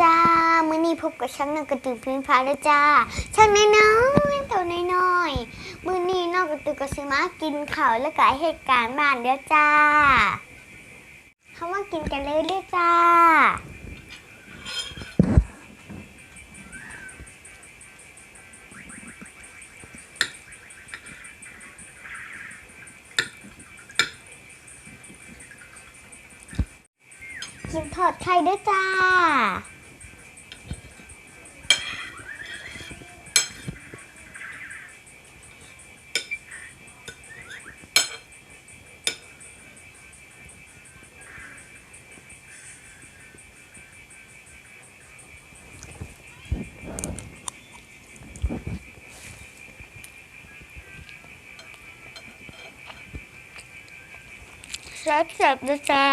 จ้ามื้อนี้พบกับช่างนางกระตือพื้นฟ้าแล้วจ้าช่างน้อยๆตัวน้อยๆมื้อนี้นอกกระตือกระสือมากินข้าวและก็เหตุการณ์บ้านเด้อจ้าเขามากินกันเลยเด้อจ้ากินทอดไข่ด้วยจ้า แซ่บๆด้วยจ้า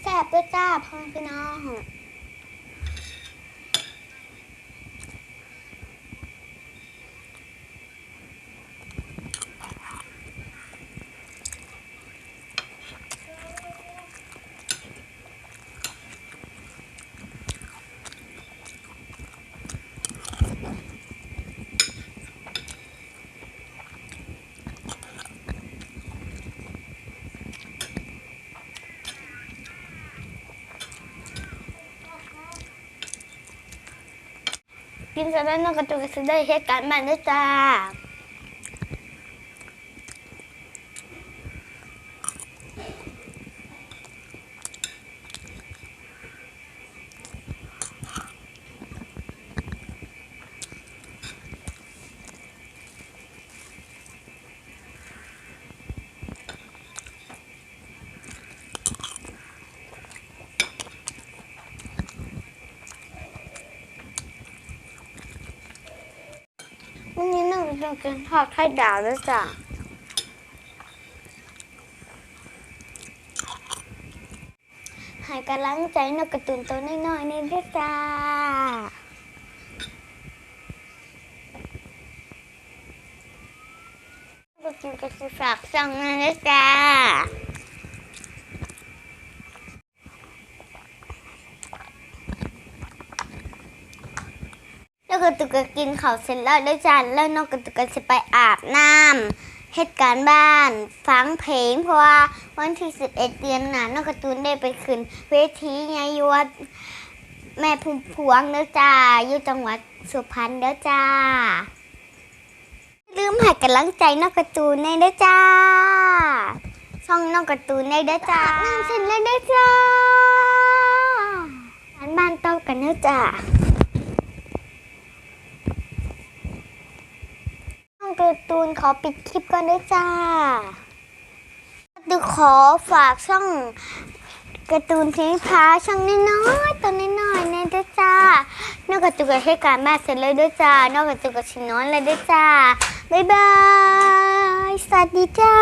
แซ่บด้วยจ้าพ่อพี่น้อง กินเสร็จแล้วน้องกระจุกจะได้เหตุการณ์มันด้วยจ้า วัน นี้องกระจุกกินทอดไข่ดาวแล้วจ้ะหายกำลังใจนกกระตุนตัวน้อยๆนี่ด้วยจ้าก็กินกระสือฝากสั่งมาด้วยจ้า แล้วก็ตุกก็กินข้าวเสร็จแล้วด้วยจ้าแล้วน้องกระตุกก็จะไปอาบน้ำเหตุการณ์บ้านฟังเพลง เพราะว่าวันที่ 11 เดือนน่ะน้องการ์ตูนได้ไปขึ้นเวทีไงอยวัดแม่พุ่มพวงเด้อจ้าอยู่จังหวัดสุพรรณเด้อจ้า ลืมให้กำลังใจน้องการ์ตูนในเด้อจ้าช่องน้องการ์ตูนในเด้อจ้านั่งเสร็จแล้วเด้อจ้าบ้านบ้านเต้ากันเด้อจ้า ช่อง การ์ตูนขอปิดคลิปก่อนด้วยจ้าดูขอฝากช่องการ์ตูนทิ้งพาช่องน้อยๆตัวน้อยๆนี่ยด้วยจ้านอกจากตุกกับเหตุการแม่เสร็จเลยด้วยจ้านอกจากตุกชิงน้อยเลยด้วยจ้าบ๊ายบายสวัสดีจ้า